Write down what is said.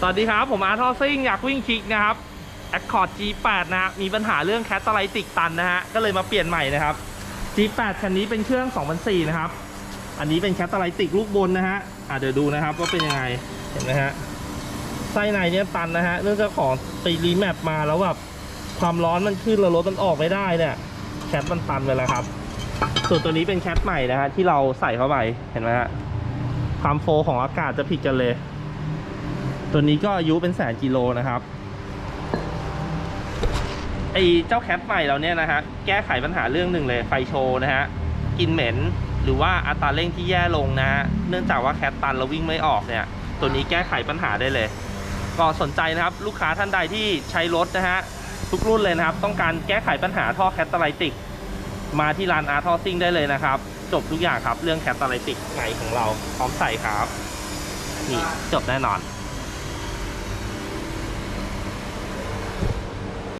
สวัสดีครับ ผมอาร์ทอซิ่งอยากวิ่งคิกนะครับ Accord G8 นะฮะมีปัญหาเรื่องแคตตาไลติกตันนะฮะก็เลยมาเปลี่ยนใหม่นะครับ G8 คันนี้เป็นเครื่อง2004นะครับ อันนี้เป็นแคตตาไลติกลูกบนนะฮะอะเดี๋ยวดูนะครับว่าเป็นยังไงเห็นไหมฮะไส้ในเนี่ยตันนะฮะเนื่องจากของไปรีแมปมาแล้วแบบความร้อนมันขึ้นแล้วรถมันออกไม่ได้เนี่ยแคทมันตันไปแล้วครับ ส่วนตัวนี้เป็นแคทใหม่นะฮะที่เราใส่เข้าไปเห็นไหมฮะความโฟลของอากาศจะผิดกันเลย ตัวนี้ก็อายุเป็นแสนกิโลนะครับไอเจ้าแคทใหม่เราเนี่ยนะฮะแก้ไขปัญหาเรื่องหนึ่งเลยไฟโชว์นะฮะกินเหม็นหรือว่าอัตราเร่งที่แย่ลงนะฮะเนื่องจากว่าแคทตันเราวิ่งไม่ออกเนี่ย ตัวนี้แก้ไขปัญหาได้เลย ก็สนใจนะครับลูกค้าท่านใดที่ใช้รถนะฮะทุกรุ่นเลยนะครับ ต้องการแก้ไขปัญหาท่อแคตตาไลติก มาที่ร้านอาร์ทอซิ่งได้เลยนะครับ จบทุกอย่างครับเรื่องแคตตาไลติกไงของเราพร้อมใส่ครับนี่จบแน่นอน